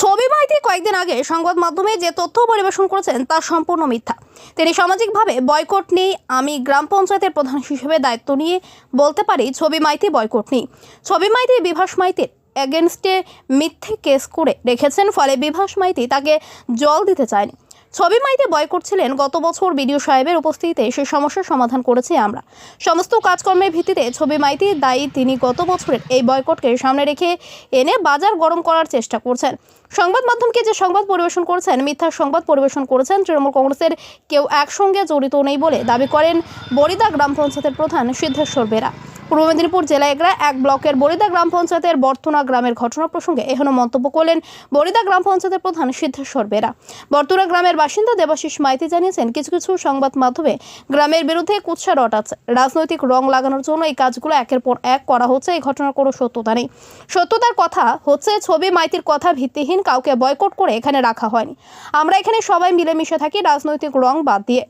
ছবি মাইতি কয়েকদিন আগে সংবাদ মাধ্যমে যে তথ্য পরিবেশন করেছেন তা সম্পূর্ণ মিথ্যা। তিনি সামাজিকভাবে বয়কট নেই, আমি গ্রাম পঞ্চায়েতের প্রধান হিসেবে দায়িত্ব নিয়ে বলতে পারি ছবি মাইতি বয়কট নেই। ছবি মাইতি বিভাস মাইতির এগেনস্টে মিথ্যে কেস করে রেখেছেন, ফলে বিভাস মাইতি তাকে জল দিতে চায়নি। ছবি মাইতে বয়কট ছিলেন গত বছর বিডিও সাহেবের উপস্থিতিতে সে সমস্যার সমাধান করেছি আমরা। সমস্ত কাজকর্মের ভিত্তিতে ছবি মাইতি দায়ী তিনি গত বছরের এই বয়কটকে সামনে রেখে এনে বাজার গরম করার চেষ্টা করছেন। সংবাদ মাধ্যমকে যে সংবাদ পরিবেশন করেছেন, মিথ্যা সংবাদ পরিবেশন করেছেন, তৃণমূল কংগ্রেসের কেউ একসঙ্গে জড়িত নেই বলে দাবি করেন বরিদা গ্রাম পঞ্চায়েতের প্রধান সিদ্ধেশ্বর বেরা। পূর্ব মেদিনীপুর জেলা এগরা এক ব্লকের বরিদা গ্রাম পঞ্চায়েতের বর্তনা গ্রামের ঘটনা প্রসঙ্গে এখনও মন্তব্য করলেন বরিদা গ্রাম পঞ্চায়েতের প্রধান সিদ্ধেশ্বর বেরা। বর্তনা গ্রামের বাসিন্দা দেবাশিস মাইতি জানিয়েছেন, কিছু কিছু সংবাদ মাধ্যমে গ্রামের বিরুদ্ধে কুৎসা রটাচ্ছে রাজনৈতিক রং লাগানোর জন্য এই কাজগুলো একের পর এক করা হচ্ছে, এই ঘটনার কোনো সত্যতা নেই। সত্যতার কথা হচ্ছে, ছবি মাইতির কথা ভিত্তিহীন, কাউকে বয়কট করে এখানে রাখা হয়নি। আমরা এখানে সবাই মিলেমিশে থাকি, রাজনৈতিক রং বাদ দিয়ে।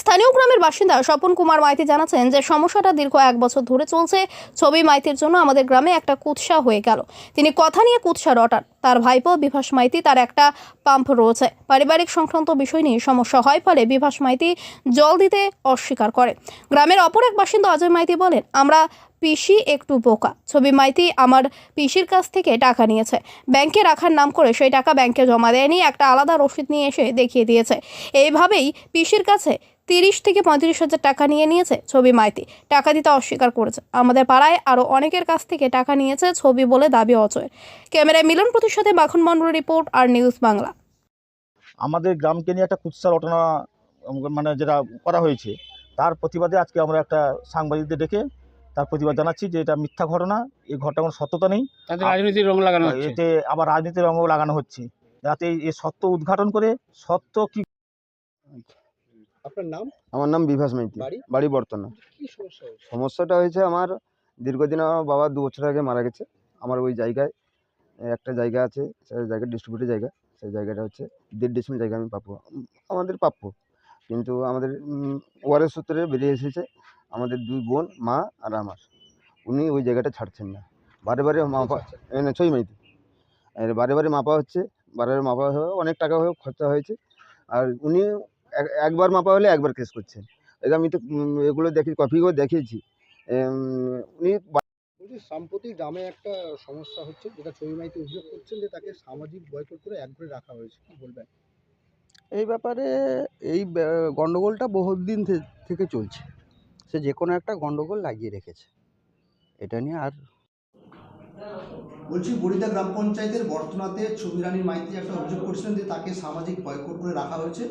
স্থানীয় গ্রামের বাসিন্দা স্বপন কুমার মাইতি জানাচ্ছেন যে সমস্যাটা দীর্ঘ এক বছর ধরে চলছে। ছবি মাইতির জন্য আমাদের গ্রামে একটা কুৎসা হয়ে গেল। তিনি কথা নিয়ে কুৎসা রটান। তার ভাইপো বিভাস মাইতি তার একটা পাম্প রয়েছে। পারিবারিক সংক্রান্ত বিষয় নিয়ে সমস্যা হয় ফলে বিভাস মাইতি জল দিতে অস্বীকার করে। গ্রামের অপর এক বাসিন্দা অজয় মাইতি বলেন, আমরা পিসি একটু বোকা। ছবি মাইতি আমার পিসির কাছ থেকে টাকা নিয়েছে। ব্যাংকে রাখার নাম করে সেই টাকা ব্যাংকে জমা দেয়নি একটা আলাদা রসিদ নিয়ে এসে দেখিয়ে দিয়েছে। এইভাবেই পিসির কাছে তিরিশ থেকে পঁয়ত্রিশ হাজার টাকা নিয়ে নিয়েছে ছবি মাইতি। টাকা দিতে অস্বীকার করেছে। আমাদের পাড়ায় আরও অনেকের কাছ থেকে টাকা নিয়েছে ছবি বলে দাবি অচয়। ক্যামেরায় Milan প্রতিশোধে Makhan Mondal report R news Bangla. আমাদের গ্রামকে নিয়ে একটা কুৎসা উম, মানে যেটা করা হয়েছে তার প্রতিবাদে আজকে আমরা একটা সাংবাদিকদের ডেকে তার প্রতিবাদ জানাচ্ছি যে এটা মিথ্যা ঘটনা এই ঘটনা কোনো সত্যতা নেই। রাজনীতির রং লাগানো এতে আবার রাজনীতির রঙও লাগানো হচ্ছে। যাতে এই- সত্য উদ্ঘাটন করে সত্য কি আপনার নাম? আমার নাম বিভাস মাইতি। বাড়ি? বাড়ি বর্তনা সমস্যাটা হয়েছে আমার দীর্ঘদিন আমার বাবা দু বছর আগে মারা গেছে। আমার ওই জায়গায় একটা জায়গা আছে সেই জায়গা ডিস্ট্রিবিউটের জায়গা। সেই জায়গাটা হচ্ছে দেড় ডিসমিল জায়গা আমি পাবো। আমাদের প্রাপ্য। কিন্তু আমাদের ওয়ারের সূত্রে বেরিয়ে এসেছে। আমাদের দুই বোন মা আর আমার। উনি ওই জায়গাটা ছাড়ছেন না। বারে বারে মাপা এ, না, ছই মাইতি আর বারে বারে মাপা হচ্ছে বারে বারে মাপা হয়ে অনেক টাকা হয়ে খরচা হয়েছে। আর উনি এক- একবার মাপা হলে একবার কেস করছেন। এটা আমি তো এগুলো দেখি কপিও দেখিয়েছি। উনি বলছি সাম্প্রতি গ্রামে একটা সমস্যা হচ্ছে যেটা ছবি মাইতে অভিযোগ করছেন যে তাকে সামাজিক বয়কট করে এক ঘরে রাখা হয়েছে। কি বলবেন? এই ব্যাপারে এই গন্ডগোলটা বহুদিন থেকে চলছে। সে যে কোনো একটা গন্ডগোল লাগিয়ে রেখেছে। এটা নিয়ে আর বলছি বরিদা গ্রাম পঞ্চায়েতের বর্তমাতে ছবি রানীর মাইতি একটা অভিযোগ করছিলেন যে তাকে সামাজিক বয়কট করে রাখা হয়েছে।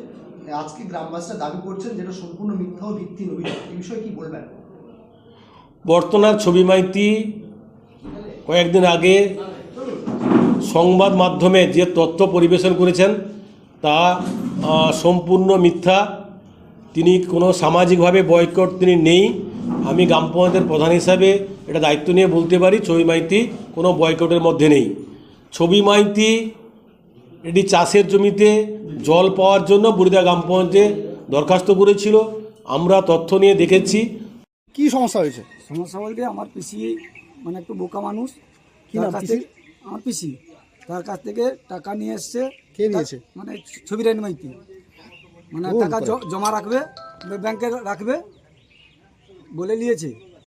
আজকে গ্রামবাসীরা দাবি করছেন যেটা সম্পূর্ণ মিথ্যা ও ভিত্তিহীন অভিযোগ। এই বিষয়ে কি বলবেন? বর্তনার ছবি মাইতি কয়েকদিন আগে সংবাদ মাধ্যমে যে তথ্য পরিবেশন করেছেন তা সম্পূর্ণ মিথ্যা। তিনি কোনো সামাজিকভাবে বয়কট তিনি নেই। আমি গ্রাম পঞ্চায়েতের প্রধান হিসাবে এটা দায়িত্ব নিয়ে বলতে পারি ছবি মাইতি কোনো বয়কটের মধ্যে নেই। ছবি মাইতি এটি চাষের জমিতে জল পাওয়ার জন্য বুড়িদা গ্রাম পঞ্চায়েতে দরখাস্ত করেছিল। আমরা তথ্য নিয়ে দেখেছি। কি সমস্যা হয়েছে? সমস্যা বলতে আমার পিসি মানে একটু বোকা মানুষ। কি তার নাম কাছ পিসির? থেকে? আমার পিসি। তার কাছ থেকে টাকা নিয়ে এসছে। কে নিয়েছে? মানে ছবি রানী মাইতি। মানে টাকা জমা রাখবে ব্যাংকে রাখবে বলে নিয়েছে।